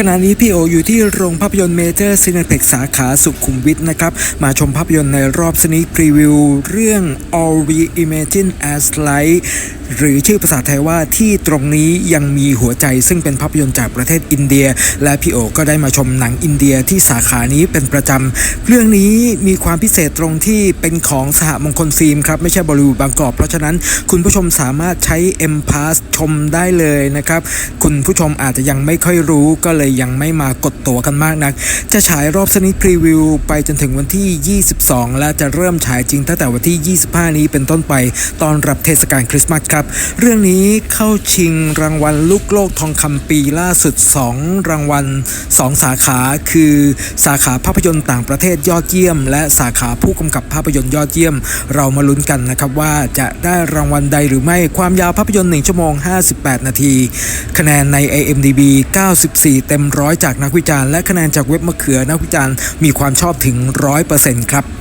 ขณะนี้พี่โออยู่ที่โรงภาพยนตร์เมเจอร์ซีนเพ็กสาขาสุขุมวิทนะครับ มาชมภาพยนตร์ในรอบสนิทพรีวิวเรื่อง All We Imagine as Light หรือชื่อภาษาไทยว่าที่ตรงนี้ยังมีหัวใจซึ่งเป็นภาพยนตร์จากประเทศอินเดีย และพี่โอก็ได้มาชมหนังอินเดียที่สาขานี้เป็นประจำ เรื่องนี้มีความพิเศษตรงที่เป็นของสหมงคลฟิล์มครับ ไม่ใช่บอลิวบางกอกเพราะฉะนั้นคุณผู้ชมสามารถใช้ M Pass ชมได้เลยนะครับ คุณผู้ชมอาจจะยังไม่ค่อยรู้ก็เลยยังไม่มากดตั๋วกันมากนัก จะฉายรอบสนิทพรีวิวไปจนถึงวันที่ 22 และจะเริ่มฉายจริงตั้งแต่วันที่ 25 นี้เป็นต้นไปตอนรับเทศกาลคริสต์มาสครับครับ เรื่องนี้เข้าชิงรางวัลลูกโลกทองคำปีล่าสุด 2 รางวัล 2 สาขาคือ สาขาภาพยนตร์ต่างประเทศยอดเยี่ยม และสาขาผู้กำกับภาพยนตร์ยอดเยี่ยม เรามาลุ้นกันนะครับว่าจะได้รางวัลใดหรือไม่ความยาวภาพยนตร์ 1 ชั่วโมง 58 นาที คะแนนใน IMDB 94 เต็มร้อยจากนักวิจารณ์และคะแนนจากเว็บมะเขือนักวิจารณ์มีความชอบถึง 100%ครับ